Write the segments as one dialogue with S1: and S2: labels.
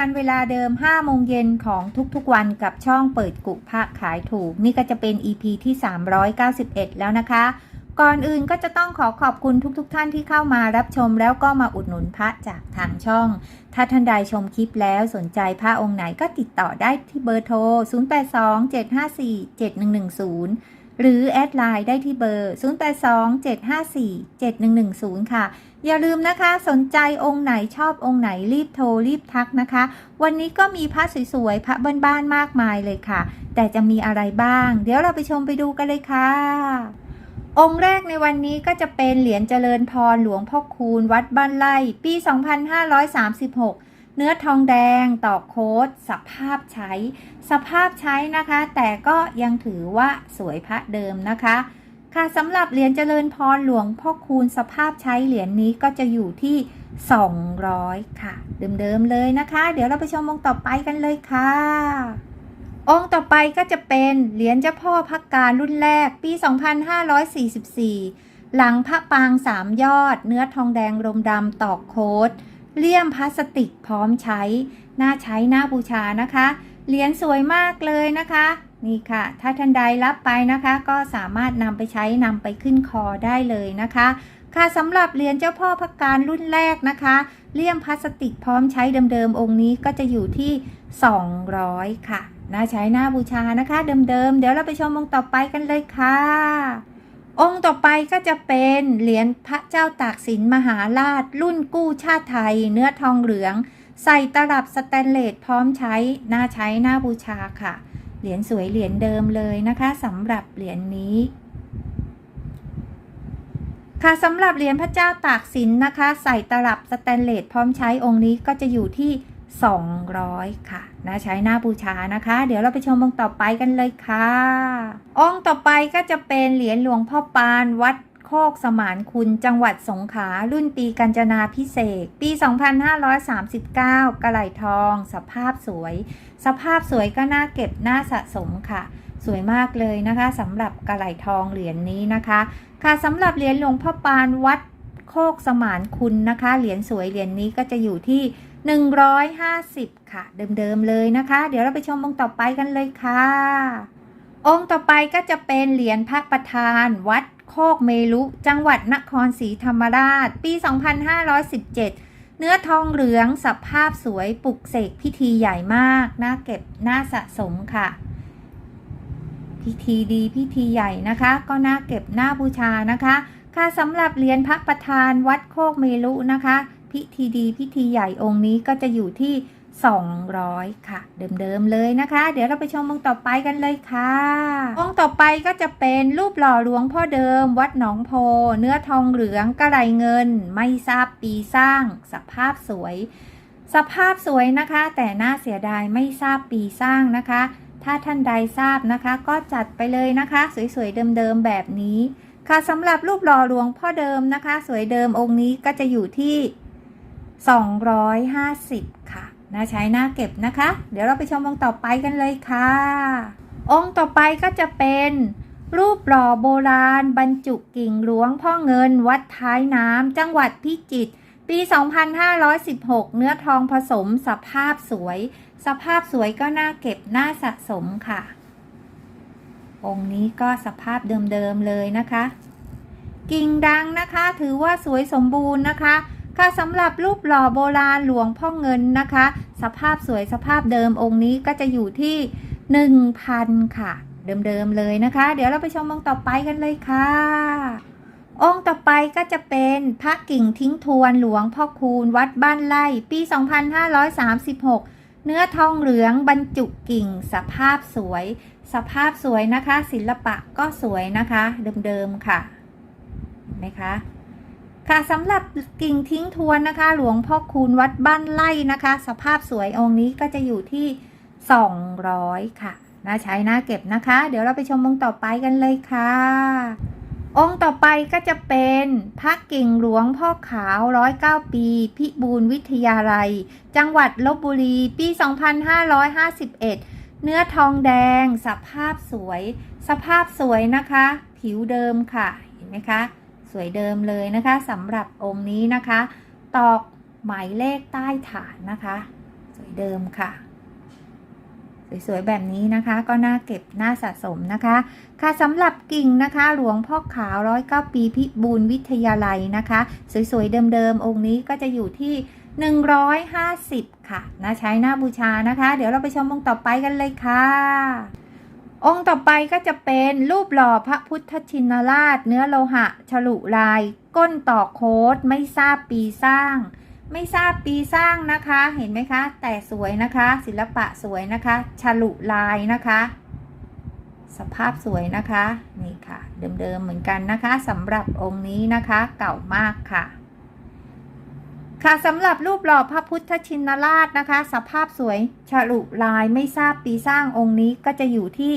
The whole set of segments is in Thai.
S1: กันเวลาเดิม 5 โมงเย็นของทุกๆวันกับช่องเปิดกุพระขายถูก นี่ก็จะเป็น EP ที่ 391 แล้วนะคะ ก่อนอื่นก็จะต้องขอขอบคุณทุกๆทท่านที่เข้ามารับชมแล้วก็มาอุดหนุนพระจากทางช่อง ถ้าท่านใดชมคลิปแล้วสนใจพระองค์ไหนก็ติดต่อได้ที่เบอร์โทร 0827547110 หรือแอดไลน์ได้ที่เบอร์ 0827547110 ค่ะ อย่าลืมนะคะสนใจองค์ไหนชอบองค์ไหนรีบโทรรีบทักนะคะ วันนี้ก็มีพระสวยๆพระบ้านๆมากมายเลยค่ะ แต่จะมีอะไรบ้าง เดี๋ยวเราไปชมไปดูกันเลยค่ะ องค์แรกในวันนี้ก็จะเป็นเหรียญเจริญพรหลวงพ่อคูณวัดบ้านไร่ปี 2536เนื้อทองแดงต่อโค้ดสภาพใช้ สภาพใช้นะคะ แต่ก็ยังถือว่าสวยพระเดิมนะคะ ค่ะสำหรับเหรียญเจริญพรหลวงพ่อคูณสภาพใช้เหรียญนี้ก็จะอยู่ที่ 200 ค่ะ เดิมๆเลยนะคะ เดี๋ยวเราไปชมองค์ต่อไปกันเลยค่ะ องค์ต่อไปก็จะเป็นเหรียญเจ้าพ่อพักการรุ่นแรกปี 2544 หลังพระปางสามยอด เนื้อทองแดงรมดำตอกโคดเลี่ยมพลาสติกพร้อมใช้ น่าใช้น่าบูชานะคะ เหรียญสวยมากเลยนะคะ นี่ค่ะ ถ้าท่านใดรับไปนะคะ ก็สามารถนำไปใช้นำไปขึ้นคอได้เลยนะคะ ค่ะสำหรับเหรียญเจ้าพ่อพักการรุ่นแรกนะคะ เลี่ยมพลาสติกพร้อมใช้เดิมๆองค์นี้ก็จะอยู่ที่ 200 ค่ะ น่าใช้หน่าบูชานะคะ เดิมๆเดี๋ยวเราไปชมองค์ต่อไปกันเลยค่ะ องค์ต่อไปก็จะเป็นเหรียญพระเจ้าตากสินมหาราช รุ่นกู้ชาติไทย เนื้อทองเหลือง ใส่ตลับสแตนเลสพร้อมใช้น่าใช้หน่าบูชาค่ะ เหรียญสวยเหรียญเดิมเลยนะคะสำหรับเหรียญนี้ ค่ะสำหรับเหรียญพระเจ้าตากสินนะคะ ใส่ตลับสแตนเลสพร้อมใช้องค์นี้ก็จะอยู่ที่ 200 ค่ะนะใช้หน้าบูชานะคะ เดี๋ยวเราไปชมองค์ต่อไปกันเลยค่ะ องค์ต่อไปก็จะเป็นเหรียญหลวงพ่อปานวัด โคกสมานคุณจังหวัดสงขลารุ่นปีกัญจนาพิเศษ ปี 2539 กระไหลทอง สภาพสวย สภาพสวยก็น่าเก็บน่าสะสมค่ะ สวยมากเลยนะคะสำหรับกระไหลทองเหรียญนี้นะคะ ค่ะสำหรับเหรียญหลวงพ่อปานวัดโคกสมานคุณนะคะ เหรียญสวยเหรียญนี้ก็จะอยู่ที่ 150 ค่ะ เดิมๆเลยนะคะ เดี๋ยวเราไปชมองต่อไปกันเลยค่ะ องค์ต่อไปก็จะเป็นเหรียญพระประธาน วัดโคกเมลุ จังหวัดนครศรีธรรมราช ปี 2517 เนื้อทองเหลืองสภาพสวยปลุกเสกพิธีใหญ่มาก น่าเก็บน่าสะสมค่ะ พิธีดีพิธีใหญ่นะคะ ก็น่าเก็บน่าบูชานะคะ ค่ะสำหรับเหรียญพระประธานวัดโคกเมลุนะคะ พิธีดีพิธีใหญ่องค์นี้ก็จะอยู่ที่ 200 ค่ะ เดิมๆเลยนะคะ เดี๋ยวเราไปชมองค์ต่อไปกันเลยค่ะ องค์ต่อไปก็จะเป็นรูปหล่อหลวงพ่อเดิม วัดหนองโพ เนื้อทองเหลืองกระไรเงิน ไม่ทราบปีสร้าง สภาพสวย สภาพสวยนะคะ แต่น่าเสียดายไม่ทราบปีสร้างนะคะ ถ้าท่านใดทราบนะคะ ก็จัดไปเลยนะคะ สวยๆเดิมๆแบบนี้ ค่ะสำหรับรูปหล่อหลวงพ่อเดิมนะคะ สวยเดิมองค์นี้ก็จะอยู่ที่ 250 ค่ะ น่าใช้น่าเก็บนะคะ เดี๋ยวเราไปชมองค์ต่อไปกันเลยค่ะ องค์ต่อไปก็จะเป็น รูปหล่อโบราณ บรรจุกิ่งหลวงพ่อเงิน วัดท้ายน้ำจังหวัดพิจิตรปี 2516 เนื้อทองผสมสภาพสวย สภาพสวยก็น่าเก็บน่าสะสมค่ะ องค์นี้ก็สภาพเดิมๆเลยนะคะ กิ่งดังนะคะถือว่าสวยสมบูรณ์นะคะ ค่ะสำหรับรูปหล่อโบราณหลวงพ่อเงินนะคะ สภาพสวยสภาพเดิมองค์นี้ก็จะอยู่ที่ 1,000 ค่ะ เดิมๆเลยนะคะ เดี๋ยวเราไปชมองค์ต่อไปกันเลยค่ะ องค์ต่อไปก็จะเป็นพระกิ่งทิ้งทวนหลวงพ่อคูณวัดบ้านไร่ปี 2536 เนื้อทองเหลืองบรรจุกิ่ง สภาพสวย สภาพสวยนะคะ ศิลปะก็สวยนะคะ เดิมๆค่ะเห็นไหมคะ ค่ะสำหรับกิ่งทิ้งทวนนะคะ หลวงพ่อคูณวัดบ้านไร่นะคะ สภาพสวยองค์นี้ก็จะอยู่ที่ 200 ค่ะน่าใช้น่าเก็บนะคะ เดี๋ยวเราไปชมองค์ต่อไปกันเลยค่ะ องค์ต่อไปก็จะเป็นพระกิ่งหลวงพ่อขาวร้อยเก้าปี พิบูลวิทยาลัย จังหวัดลบบุรี ปี 2551 เนื้อทองแดง สภาพสวย สภาพสวยนะคะ ผิวเดิมค่ะ เห็นไหมคะ สวยเดิมเลยนะคะสำหรับองค์นี้นะคะ ตอกหมายเลขใต้ฐานนะคะ สวยเดิมค่ะ สวยๆแบบนี้นะคะก็น่าเก็บน่าสะสมนะคะ ค่ะสำหรับกิ่งนะคะ หลวงพ่อขาวร้อยเก้าปีพิบูลวิทยาลัยนะคะ สวยๆเดิมๆองค์นี้ก็จะอยู่ที่ 150 ค่ะนะใช้หน้าบูชานะคะ เดี๋ยวเราไปชมองค์ต่อไปกันเลยค่ะ องค์ต่อไปก็จะเป็นรูปหล่อพระพุทธชินราช เนื้อโลหะ ฉลุลาย ก้นต่อโค้ดไม่ทราบปีสร้าง ไม่ทราบปีสร้างนะคะ เห็นไหมคะ แต่สวยนะคะ ศิลปะสวยนะคะ ฉลุลายนะคะ สภาพสวยนะคะ นี่ค่ะ เดิมๆเหมือนกันนะคะสำหรับองค์นี้นะคะ เก่ามากค่ะ ค่ะสำหรับรูปหล่อพระพุทธชินราชนะคะ สภาพสวยฉลุลายไม่ทราบปีสร้างองค์นี้ก็จะอยู่ที่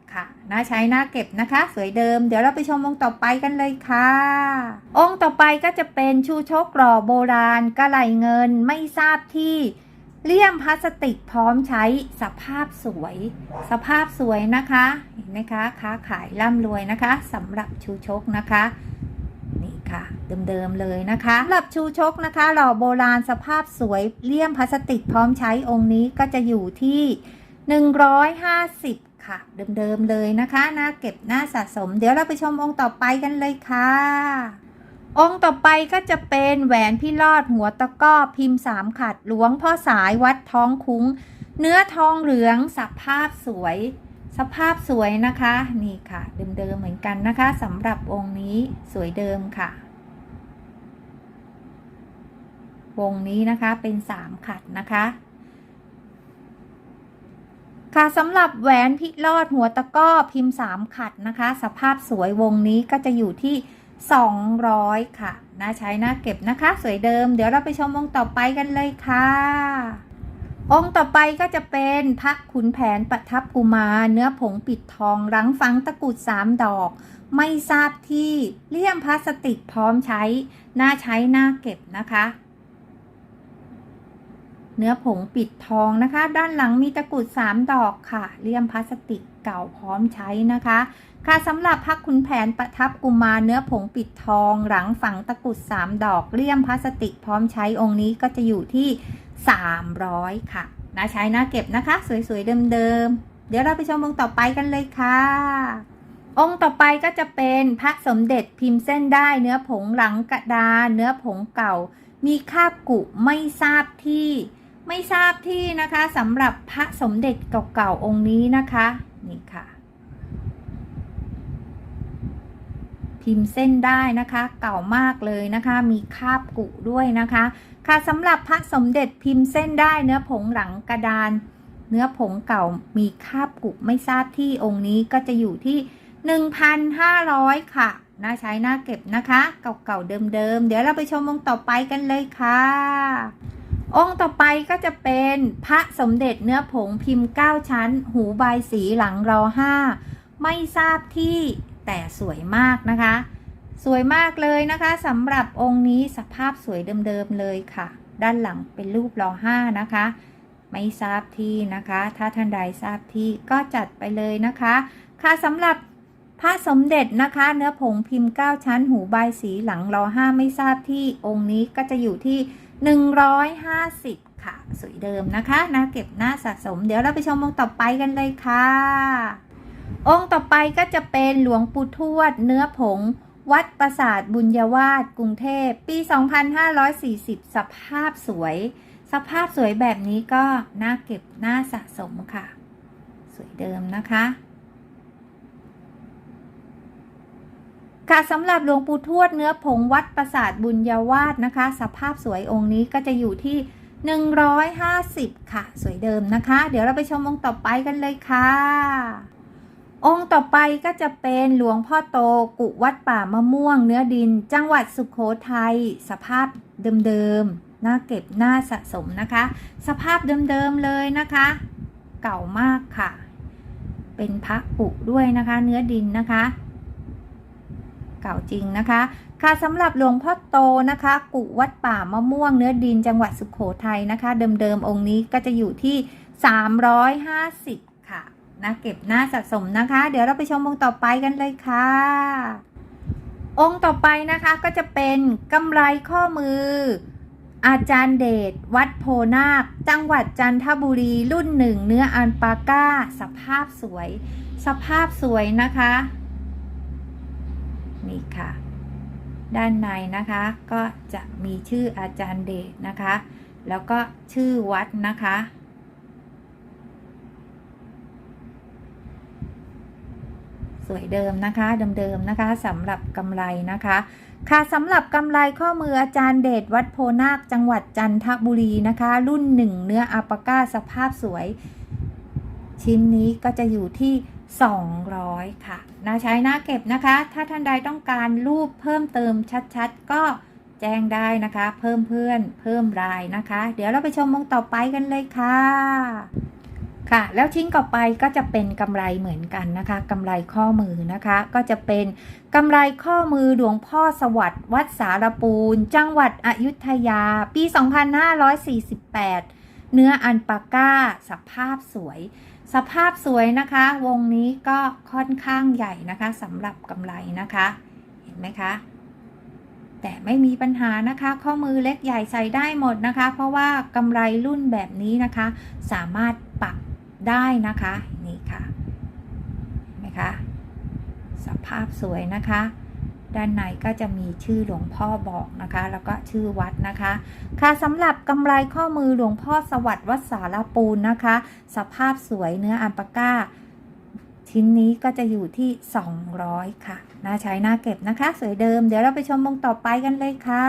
S1: 350ค่ะนะใช้หน้าเก็บนะคะ สวยเดิม เดี๋ยวเราไปชมองค์ต่อไปกันเลยค่ะ องค์ต่อไปก็จะเป็นชูชกหล่อโบราณกระไหลเงินไม่ทราบที่เลี่ยมพลาสติกพร้อมใช้สภาพสวย สภาพสวยนะคะ เห็นไหมคะ ค้าขายร่ำรวยนะคะสำหรับชูชกนะคะ ค่ะ เดิมๆเลยนะคะสำหรับชูชกนะคะ หล่อโบราณสภาพสวยเลี่ยมพลาสติกพร้อมใช้องค์นี้ก็จะอยู่ที่ 150 ค่ะ เดิมๆเลยนะคะน่าเก็บน่าสะสม เดี๋ยวเราไปชมองค์ต่อไปกันเลยค่ะองค์ต่อไปก็จะเป็นแหวนพี่รอดหัวตะก้อพิมพ์สามขัดหลวงพ่อสายวัดท้องคุ้ง เนื้อทองเหลืองสภาพสวย สภาพสวยนะคะนี่ค่ะ เดิมๆเหมือนกันนะคะสำหรับองค์นี้สวยเดิมค่ะ วงนี้นะคะเป็นสามขัดนะคะ ค่ะสำหรับแหวนพิรอดหัวตะก้อพิมพ์สามขัดนะคะ สภาพสวยวงนี้ก็จะอยู่ที่ 200 ค่ะนะใช้น้าเก็บนะคะ สวยเดิม เดี๋ยวเราไปชมองต่อไปกันเลยค่ะ องค์ต่อไปก็จะเป็นพระขุนแผนประทับกุมารเนื้อผงปิดทองรังฟังตะกรุดสามดอก ไม่ทราบที่เลี่ยมพลาสติกพร้อมใช้หน้าใช้หน้าเก็บนะคะ เนื้อผงปิดทองนะคะ ด้านหลังมีตะกรุด3ดอกค่ะเลี่ยมพลาสติกเก่าพร้อมใช้นะคะ ค่ะสำหรับพักคุณแผนประทับกุมารเนื้อผงปิดทอง หลังฝังตะกรุด3ดอกเลี่ยมพลาสติกพร้อมใช้องค์นี้ก็จะอยู่ที่ 300 ค่ะนะใช้น้าเก็บนะคะ สวย ๆ เดิม ๆ เดี๋ยวเราไปชมองค์ต่อไปกันเลยค่ะ องค์ต่อไปก็จะเป็นพระสมเด็จพิมพ์เส้นได้เนื้อผงหลังกระดานเนื้อผงเก่า มีคาบกุไม่ทราบที่ ไม่ทราบที่นะคะสำหรับพระสมเด็จเก่าๆองค์นี้นะคะนี่ค่ะพิมพ์เส้นได้นะคะ เก่ามากเลยนะคะ มีคาบกุด้วยนะคะ ค่ะสำหรับพระสมเด็จพิมพ์เส้นได้เนื้อผงหลังกระดาน เนื้อผงเก่ามีคาบกุบไม่ทราบที่องค์นี้ก็จะอยู่ที่ 1,500 ค่ะน่าใช้น่าเก็บนะคะ เก่าๆเดิมๆเดี๋ยวเราไปชมองค์ต่อไปกันเลยค่ะ องค์ต่อไปก็จะเป็นพระสมเด็จเนื้อผงพิมพ์ 9 ชั้น หูใบายสีหลังรอห้าไม่ทราบที่แต่สวยมากนะคะ สวยมากเลยนะคะสำหรับองค์นี้สภาพสวยเดิมๆเลยค่ะ ด้านหลังเป็นรูปรอห้านะคะ ไม่ทราบที่นะคะ ถ้าท่านใดทราบที่ก็จัดไปเลยนะคะ ค่ะสำหรับพระสมเด็จนะคะ เนื้อผงพิมพ์ 9 ชั้น หูใบายสีหลังรอห้าไม่ทราบที่องค์นี้ก็จะอยู่ที่ 150 ค่ะสวยเดิมนะคะนะเก็บหน้าสะสม เดี๋ยวเราไปชมองค์ต่อไปกันเลยค่ะองค์ต่อไปก็จะเป็นหลวงปู่ทวด เนื้อผง วัดปราสาทบุญยวาสกรุงเทพปี 2540 สภาพสวย สภาพสวยแบบนี้ก็น่าเก็บน้าสะสมค่ะ สวยเดิมนะคะ ค่ะสำหรับหลวงปู่ทวดเนื้อผงวัดปราสาทบุญยวาสนะคะ สภาพสวยองค์นี้ก็จะอยู่ที่ 150 ค่ะ สวยเดิมนะคะ เดี๋ยวเราไปชมองค์ต่อไปกันเลยค่ะ องค์ต่อไปก็จะเป็นหลวงพ่อโตกุวัดป่ามะม่วง เนื้อดิน จังหวัดสุขโขทัยสภาพเดิมๆน่าเก็บน่าสะสมนะคะ สภาพเดิมๆเลยนะคะ เก่ามากค่ะ เป็นพระปุด้วยนะคะ เนื้อดินนะคะ เก่าจริงนะคะ ค่ะสำหรับหลวงพ่อโตนะคะ กุวัดป่ามะม่วง เนื้อดินจังหวัดสุขโขทัยนะคะ เดิมๆองค์นี้ก็จะอยู่ที่ 350 นะเก็บหน้าสะสมนะคะ เดี๋ยวเราไปชมองค์ต่อไปกันเลยค่ะ องค์ต่อไปนะคะก็จะเป็นกำไรข้อมือ อาจารย์เดช วัดโพนาค จังหวัดจันทบุรีรุ่นหนึ่งเนื้ออันปาก้า สภาพสวย สภาพสวยนะคะ นี่ค่ะ ด้านในนะคะก็จะมีชื่ออาจารย์เดชนะคะ แล้วก็ชื่อวัดนะคะ สวยเดิมนะคะเดิมๆนะคะสำหรับกำไรนะคะ ค่ะสำหรับกำไรข้อมืออาจารย์เดชวัดโพนาคจังหวัดจันทบุรีนะคะ รุ่นหนึ่งเนื้ออัปปาก้าสภาพสวย ชิ้นนี้ก็จะอยู่ที่ 200 ค่ะน่าใช้น่าเก็บนะคะ ถ้าท่านใดต้องการรูปเพิ่มเติมชัดๆ ก็แจ้งได้นะคะ เพิ่มเพื่อน เพิ่มรายนะคะ เดี๋ยวเราไปชมวงต่อไปกันเลยค่ะ ค่ะ แล้วชิ้นต่อไปก็จะเป็นกำไรเหมือนกันนะคะกำไรข้อมือนะคะ ก็จะเป็นกำไรข้อมือหลวงพ่อสวัสดิ์วัดสารปูน จังหวัดอยุธยา ปี 2548 เนื้ออันปาก้า สภาพสวย สภาพสวยนะคะ วงนี้ก็ค่อนข้างใหญ่นะคะสำหรับกำไรนะคะ เห็นไหมคะแต่ไม่มีปัญหานะคะ ข้อมือเล็กใหญ่ใส่ได้หมดนะคะ เพราะว่ากำไรรุ่นแบบนี้นะคะ สามารถปรับ ได้นะคะนี่ค่ะเห็นไหมคะสภาพสวยนะคะ ด้านในก็จะมีชื่อหลวงพ่อบอกนะคะ แล้วก็ชื่อวัดนะคะ ค่ะสำหรับกำไรข้อมือหลวงพ่อสวัสดิ์วัดสารปูนนะคะ สภาพสวยเนื้ออัลปาก้า ชิ้นนี้ก็จะอยู่ที่ 200 ค่ะน่าใช้น่าเก็บนะคะ สวยเดิม เดี๋ยวเราไปชมองต่อไปกันเลยค่ะ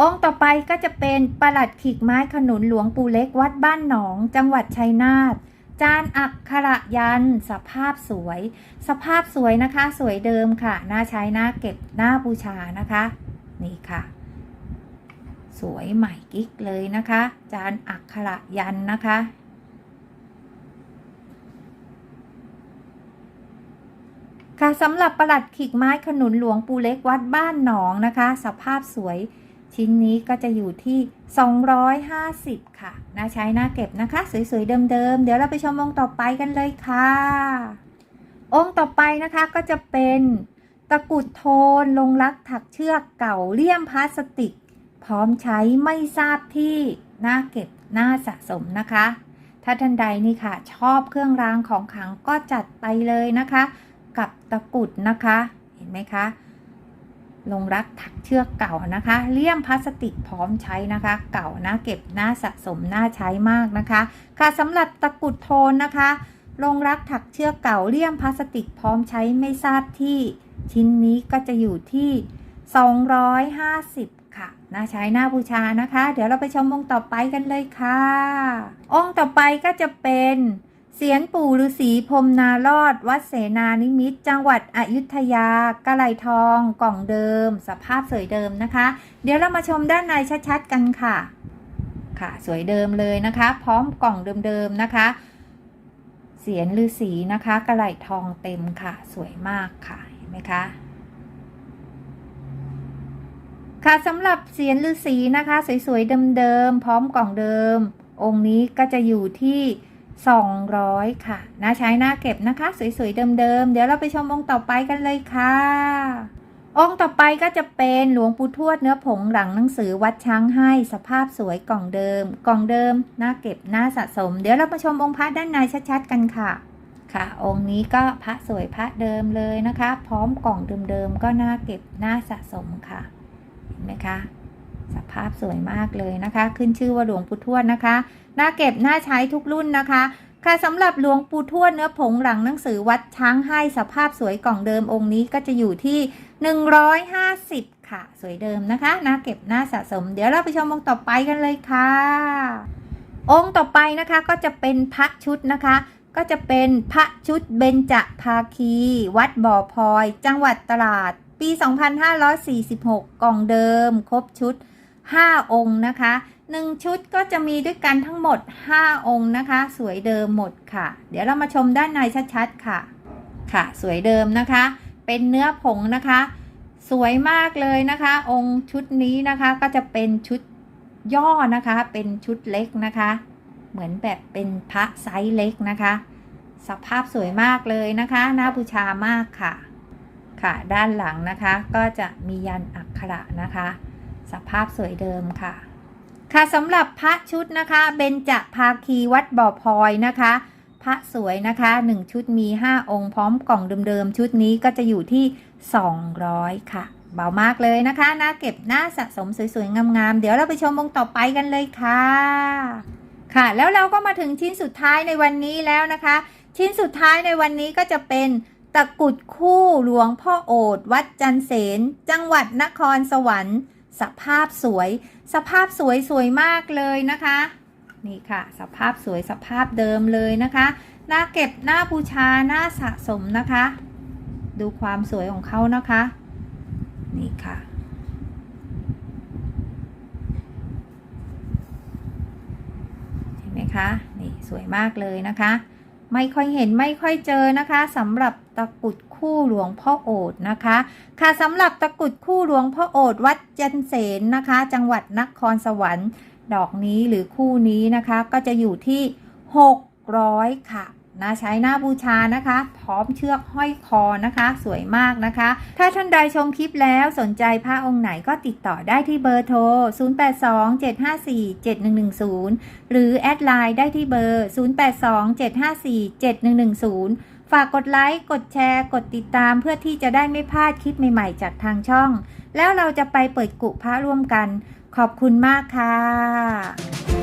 S1: องค์ต่อไปก็จะเป็นประหลัดขีกไม้ขนุนหลวงปู่เล็กวัดบ้านหนอง จังหวัดชัยนาทจานอักขระยัน สภาพสวย สภาพสวยนะคะ สวยเดิมค่ะน่าใช้น่าเก็บน่าบูชานะคะ นี่ค่ะ สวยใหม่กิ๊กเลยนะคะ จานอักขระยันนะคะ ค่ะสำหรับประหลัดขีกไม้ขนุนหลวงปูเล็กวัดบ้านหนองนะคะ สภาพสวย ชิ้นนี้ก็จะอยู่ที่ 250 ค่ะน่าใช้น่าเก็บนะคะ สวยๆเดิมๆ เดี๋ยวเราไปชมองค์ต่อไปกันเลยค่ะ องค์ต่อไปนะคะก็จะเป็นตะกุดโทนลงรักถักเชือกเก่าเลี่ยมพลาสติก พร้อมใช้ไม่ทราบที่น่าเก็บน่าสะสมนะคะ ถ้าท่านใดนี่ค่ะ ชอบเครื่องรางของขลังก็จัดไปเลยนะคะ กับตะกุดนะคะ เห็นไหมคะ ลงรักถักเชือกเก่านะคะ เลี่ยมพลาสติกพร้อมใช้นะคะ เก่าน่าเก็บน่าสะสมน่าใช้มากนะคะ ค่ะสำหรับตะกุดโทนนะคะลงรักถักเชือกเก่าเลี่ยมพลาสติกพร้อมใช้ไม่ทราบที่ชิ้นนี้ก็จะอยู่ที่ 250ค่ะน่าใช้น่าบูชานะคะ เดี๋ยวเราไปชมองค์ต่อไปกันเลยค่ะ องค์ต่อไปก็จะเป็น เสียนปู่ฤาษีพรมนารอด วัดเสนานิมิตรจังหวัดอยุธยากะไลทอง กล่องเดิม สภาพสวยเดิมนะคะ เดี๋ยวเรามาชมด้านในชัดๆกันค่ะ ค่ะ สวยเดิมเลยนะคะ พร้อมกล่องเดิมๆนะคะ เสียนฤาษีนะคะกระไลทองเต็มค่ะ สวยมากค่ะเห็นไหมคะค่ะสำหรับเสียนฤาษีนะคะ สวยๆเดิมๆพร้อมกล่องเดิม องค์นี้ก็จะอยู่ที่ 200 ค่ะน่าใช้น่าเก็บนะคะ สวยๆเดิมๆ เดี๋ยวเราไปชมองค์ต่อไปกันเลยค่ะ องค์ต่อไปก็จะเป็นหลวงปู่ทวดเนื้อผงหลังหนังสือวัดช้างให้สภาพสวยกล่องเดิม กล่องเดิมน่าเก็บน่าสะสม เดี๋ยวเรามาชมองค์พระด้านในชัดๆกันค่ะ ค่ะ องค์นี้ก็พระสวยพระเดิมเลยนะคะ พร้อมกล่องเดิมๆก็น่าเก็บน่าสะสมค่ะ เห็นไหมคะ สภาพสวยมากเลยนะคะ ขึ้นชื่อว่าหลวงปู่ทวดนะคะน่าเก็บน่าใช้ทุกรุ่นนะคะค่ะสำหรับหลวงปู่ทวดเนื้อผงหลังหนังสือวัดช้างให้สภาพสวยกล่องเดิมองค์นี้ก็จะอยู่ที่ 150 ค่ะ สวยเดิมนะคะน่าเก็บน่าสะสม เดี๋ยวเราไปชมองค์ต่อไปกันเลยค่ะ องค์ต่อไปนะคะก็จะเป็นพระชุดนะคะ ก็จะเป็นพระชุดเบญจภาคี วัดบ่อพลอย จังหวัดตราด ปี 2546 กล่องเดิม ครบชุด 5 องค์นะคะ 1 ชุดก็จะมีด้วยกันทั้งหมด 5 องค์นะคะ สวยเดิมหมดค่ะ เดี๋ยวเรามาชมด้านในชัดๆค่ะ ค่ะ สวยเดิมนะคะ เป็นเนื้อผงนะคะ สวยมากเลยนะคะ องค์ชุดนี้นะคะก็จะเป็นชุดย่อนะคะ เป็นชุดเล็กนะคะ เหมือนแบบเป็นพระไซส์เล็กนะคะ สภาพสวยมากเลยนะคะ น่าบูชามากค่ะ ค่ะ ด้านหลังนะคะก็จะมียันอักขระนะคะ สภาพสวยเดิมค่ะ ค่ะสำหรับพระชุดนะคะเบญจภาคีวัดบ่อพลอยนะคะ พระสวยนะคะ 1 ชุดมี 5 องค์พร้อมกล่องเดิมๆชุดนี้ก็จะอยู่ที่ 200 ค่ะ เบามากเลยนะคะน่าเก็บน่าสะสมสวยๆงามๆเดี๋ยวเราไปชมวงต่อไปกันเลยค่ะ ค่ะ แล้วเราก็มาถึงชิ้นสุดท้ายในวันนี้แล้วนะคะ ชิ้นสุดท้ายในวันนี้ก็จะเป็นตะกุดคู่หลวงพ่อโอดวัดจันเสน จังหวัดนครสวรรค์ สภาพสวย สภาพสวยสวยมากเลยนะคะ นี่ค่ะ สภาพสวยสภาพเดิมเลยนะคะน่าเก็บหน้าบูชาหน้าสะสมนะคะ ดูความสวยของเขานะคะ นี่ค่ะ เห็นไหมคะ นี่สวยมากเลยนะคะ ไม่ค่อยเห็นไม่ค่อยเจอนะคะสำหรับตะกุดคู่หลวงพ่อโอดนะคะ ค่ะสำหรับตะกุดคู่หลวงพ่อโอดวัดจันเสนนะคะ จังหวัดนครสวรรค์ ดอกนี้หรือคู่นี้นะคะ ก็จะอยู่ที่ 600 ค่ะ นะใช้หน้าบูชานะคะ พร้อมเชือกห้อยคอนะคะ สวยมากนะคะ ถ้าท่านใดชมคลิปแล้วสนใจพระองค์ไหนก็ติดต่อได้ที่เบอร์โทร 0827547110 หรือแอดไลน์ได้ที่เบอร์ 0827547110 ฝากกดไลค์ กดแชร์ กดติดตามเพื่อที่จะได้ไม่พลาดคลิปใหม่ๆ จากทางช่อง แล้วเราจะไปเปิดกุพระร่วมกัน ขอบคุณมากค่ะ